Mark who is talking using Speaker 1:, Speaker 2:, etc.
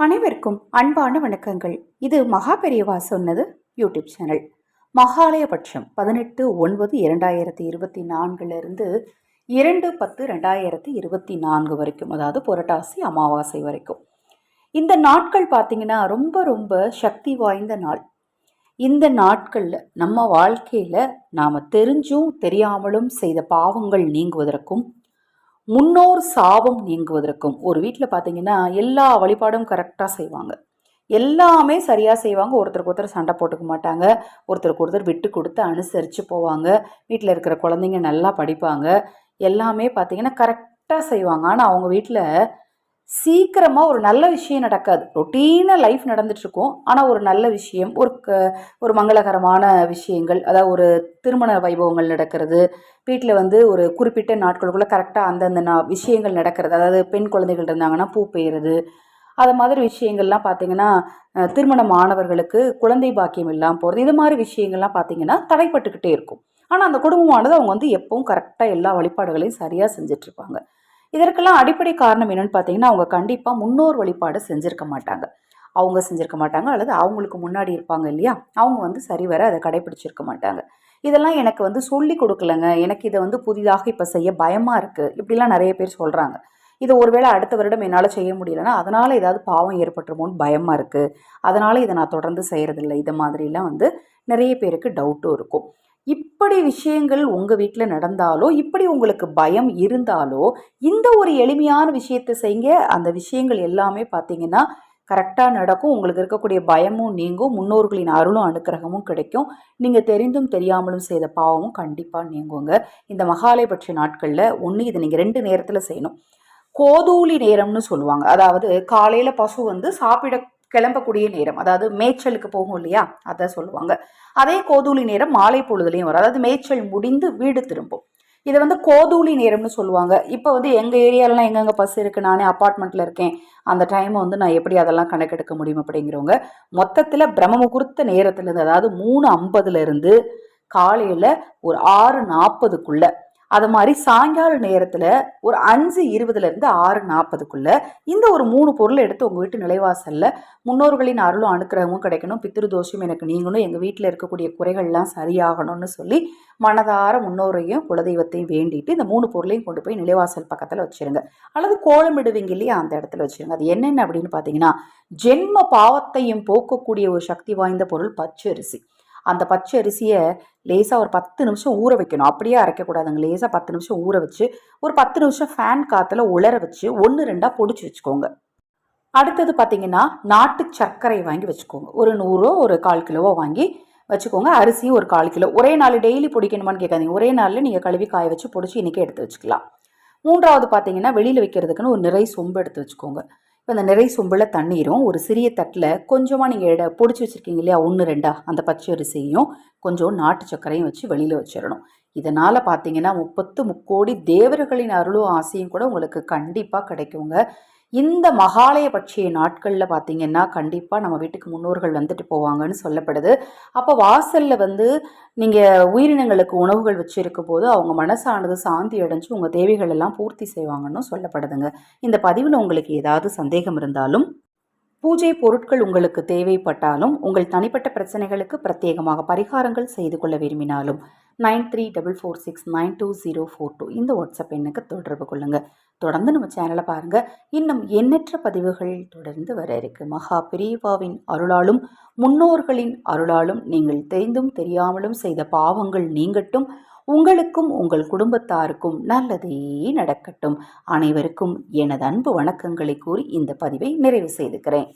Speaker 1: அனைவருக்கும் அன்பான வணக்கங்கள். இது மகா பெரியவா சொன்னது யூடியூப் சேனல். மகாலயபட்சம் பதினெட்டு ஒன்பது இரண்டாயிரத்தி இருபத்தி நான்குலேருந்து இரண்டு பத்து ரெண்டாயிரத்தி இருபத்தி நான்கு வரைக்கும் அதாவது புரட்டாசி அமாவாசை வரைக்கும். இந்த நாட்கள் பார்த்திங்கன்னா ரொம்ப ரொம்ப சக்தி வாய்ந்த நாள். இந்த நாட்களில் நம்ம வாழ்க்கையில் நாம் தெரிஞ்சும் தெரியாமலும் செய்த பாவங்கள் நீங்குவதற்கும் முன்னோர் சாபம் நீங்குவதற்கும். ஒரு வீட்டில் பார்த்தீங்கன்னா எல்லா வழிபாடும் கரெக்டாக செய்வாங்க. எல்லாமே சரியாக செய்வாங்க. ஒருத்தருக்கு ஒருத்தர் சண்டை போட்டுக்க மாட்டாங்க. ஒருத்தருக்கு ஒருத்தர் விட்டு கொடுத்து அனுசரித்து போவாங்க. வீட்டில் இருக்கிற குழந்தைங்க நல்லா படிப்பாங்க. எல்லாமே பார்த்தீங்கன்னா கரெக்டாக செய்வாங்க. ஆனால் அவங்க வீட்டில் சீக்கிரமாக ஒரு நல்ல விஷயம் நடக்காது. ரொட்டீனாக லைஃப் நடந்துட்டுருக்கும். ஆனால் ஒரு நல்ல விஷயம் ஒரு க ஒரு மங்களகரமான விஷயங்கள் அதாவது ஒரு திருமண வைபவங்கள் நடக்கிறது வீட்டில் வந்து ஒரு குறிப்பிட்ட நாட்களுக்குள்ளே கரெக்டாக அந்தந்த நா விஷயங்கள் நடக்கிறது அதாவது பெண் குழந்தைகள் இருந்தாங்கன்னா பூ பெய்யுறது அது மாதிரி விஷயங்கள்லாம் பார்த்திங்கன்னா திருமண மாணவர்களுக்கு குழந்தை பாக்கியம் இல்லாமல் போகிறது இது மாதிரி விஷயங்கள்லாம் பார்த்திங்கன்னா தடைப்பட்டுக்கிட்டே இருக்கும். ஆனால் அந்த குடும்பமானது அவங்க வந்து எப்பவும் கரெக்டாக எல்லா வழிபாடுகளையும் சரியாக செஞ்சிட்ருப்பாங்க இதற்கெல்லாம் அடிப்படை காரணம் என்னென்னு பார்த்தீங்கன்னா அவங்க கண்டிப்பாக முன்னோர் வழிபாடு செஞ்சுருக்க மாட்டாங்க. அவங்க செஞ்சுருக்க மாட்டாங்க அல்லது அவங்களுக்கு முன்னாடி இருப்பாங்க இல்லையா? அவங்க வந்து சரிவர அதை கடைபிடிச்சிருக்க மாட்டாங்க. இதெல்லாம் எனக்கு வந்து சொல்லி கொடுக்கலங்க. எனக்கு இதை வந்து புதிதாக இப்போ செய்ய பயமாக இருக்குது இப்படிலாம் நிறைய பேர் சொல்கிறாங்க இதை ஒருவேளை அடுத்த வருடம் என்னால் செய்ய முடியலன்னா அதனால் ஏதாவது பாவம் ஏற்பட்டுருமோன்னு பயமாக இருக்குது அதனால் இதை நான் தொடர்ந்து செய்கிறதில்ல இதை மாதிரிலாம் வந்து நிறைய பேருக்கு டவுட்டும் இருக்கும். இப்படி விஷயங்கள் உங்கள் வீட்டில் நடந்தாலோ இப்படி உங்களுக்கு பயம் இருந்தாலோ இந்த ஒரு எளிமையான விஷயத்தை செய்யுங்க. அந்த விஷயங்கள் எல்லாமே பார்த்தீங்கன்னா கரெக்டாக நடக்கும். உங்களுக்கு இருக்கக்கூடிய பயமும் நீங்கும். முன்னோர்களின் அருளும் அனுக்கிரகமும் கிடைக்கும். நீங்கள் தெரிந்தும் தெரியாமலும் செய்த பாவமும் கண்டிப்பாக நீங்குங்க. இந்த மகாலயபட்ச நாட்களில் ஒன்று இதை நீங்கள் ரெண்டு நேரத்தில் செய்யணும். கோதூலி நேரம்னு சொல்லுவாங்க. அதாவது காலையில் பசு வந்து சாப்பிட கிளம்பக்கூடிய நேரம் அதாவது மேய்ச்சலுக்கு போகும் இல்லையா? அதை சொல்லுவாங்க. அதே கோதூலி நேரம் மாலை பொழுதுலையும் வரும். அதாவது மேய்ச்சல் முடிந்து வீடு திரும்பும். இதை வந்து கோதூலி நேரம்னு சொல்லுவாங்க. இப்போ வந்து எங்கள் ஏரியாலலாம் எங்கெங்கே பஸ் இருக்குது நானே அப்பார்ட்மெண்ட்டில் இருக்கேன். அந்த டைமை வந்து நான் எப்படி அதெல்லாம் கணக்கெடுக்க முடியும் அப்படிங்கிறவங்க மொத்தத்தில் பிரம்ம முகூர்த்த நேரத்துலேருந்து அதாவது மூணு ஐம்பதுலேருந்து காலையில் ஒரு ஆறு நாற்பதுக்குள்ளே அது மாதிரி சாயங்கால நேரத்தில் ஒரு அஞ்சு இருபதுலேருந்து ஆறு நாற்பதுக்குள்ளே இந்த ஒரு மூணு பொருள் எடுத்து உங்கள் வீட்டு நிலைவாசலில் முன்னோர்களின் அருளும் அனுக்கிரகமும் கிடைக்கணும் பித்திருதோஷம் எனக்கு நீங்களும் எங்கள் வீட்டில் இருக்கக்கூடிய குறைகள்லாம் சரியாகணும்னு சொல்லி மனதார முன்னோரையும் குலதெய்வத்தையும் வேண்டிட்டு இந்த மூணு பொருளையும் கொண்டு போய் நிலைவாசல் பக்கத்தில் வச்சுருங்க. அல்லது கோலமிடுவீங்க இல்லையா அந்த இடத்துல வச்சுருங்க. அது என்னென்ன அப்படின்னு பார்த்தீங்கன்னா ஜென்ம பாவத்தையும் போக்கக்கூடிய ஒரு சக்தி வாய்ந்த பொருள் பச்சரிசி. அந்த பச்சை அரிசியை லேசாக ஒரு பத்து நிமிஷம் ஊற வைக்கணும். அப்படியே அரைக்கக்கூடாதுங்க. லேசாக பத்து நிமிஷம் ஊற வச்சு ஒரு பத்து நிமிஷம் ஃபேன் காற்றுல உலர வச்சு ஒன்று ரெண்டாக பொடிச்சு வச்சுக்கோங்க. அடுத்தது பார்த்தீங்கன்னா நாட்டு சர்க்கரை வாங்கி வச்சுக்கோங்க. ஒரு நூறோ ஒரு கால் கிலோவோ வாங்கி வச்சுக்கோங்க. அரிசியும் ஒரு கால் கிலோ. ஒரே நாள் டெய்லி பிடிக்கணுமான்னு கேட்காதீங்க. ஒரே நாளில் நீங்கள் கழுவி காய வச்சு பிடிச்சி இன்றைக்கி எடுத்து வச்சுக்கலாம். மூன்றாவது பார்த்தீங்கன்னா வெளியில் வைக்கிறதுக்குன்னு ஒரு நிறை சொம்பு எடுத்து வச்சுக்கோங்க. இப்போ அந்த நிறை சொம்பில் தண்ணீரும் ஒரு சிறிய தட்டில் கொஞ்சமாக நீங்கள் இட பொடிச்சு வச்சுருக்கீங்க இல்லையா? ஒன்று ரெண்டா அந்த பச்சை அரிசியும் கொஞ்சம் நாட்டு சர்க்கரையும் வச்சு வெளியில் வச்சிடணும். இதனால் பார்த்தீங்கன்னா முப்பத்து முக்கோடி தேவர்களின் அருளும் ஆசையும் கூட உங்களுக்கு கண்டிப்பாக கிடைக்குங்க. இந்த மகாலய பட்சிய நாட்களில் பார்த்திங்கன்னா கண்டிப்பாக நம்ம வீட்டுக்கு முன்னோர்கள் வந்துட்டு போவாங்கன்னு சொல்லப்படுது. அப்போ வாசலில் வந்து நீங்கள் உயிரினங்களுக்கு உணவுகள் வச்சுருக்கும் போது அவங்க மனசானது சாந்தி அடைஞ்சு உங்கள் தேவைகள் எல்லாம் பூர்த்தி செய்வாங்கன்னு சொல்லப்படுதுங்க. இந்த பதிவில் உங்களுக்கு ஏதாவது சந்தேகம் இருந்தாலும் பூஜை பொருட்கள் உங்களுக்கு தேவைப்பட்டாலும் உங்கள் தனிப்பட்ட பிரச்சனைகளுக்கு பிரத்யேகமாக பரிகாரங்கள் செய்து கொள்ள விரும்பினாலும் nine three double four six nine two zero four two. இந்த வாட்ஸ்அப் எண்ணுக்கு தொடர்பு கொள்ளுங்கள் தொடர்ந்து நம்ம சேனலை பாருங்கள் இன்னும் எண்ணற்ற பதிவுகள் தொடர்ந்து வர இருக்குது மகா பிரிவாவின் அருளாலும் முன்னோர்களின் அருளாலும் நீங்கள் தெரிந்தும் தெரியாமலும் செய்த பாவங்கள் நீங்கட்டும் உங்களுக்கும் உங்கள் குடும்பத்தாருக்கும் நல்லதே நடக்கட்டும். அனைவருக்கும் எனது அன்பு வணக்கங்களை கூறி இந்த பதிவை நிறைவு செய்துக்கிறேன்.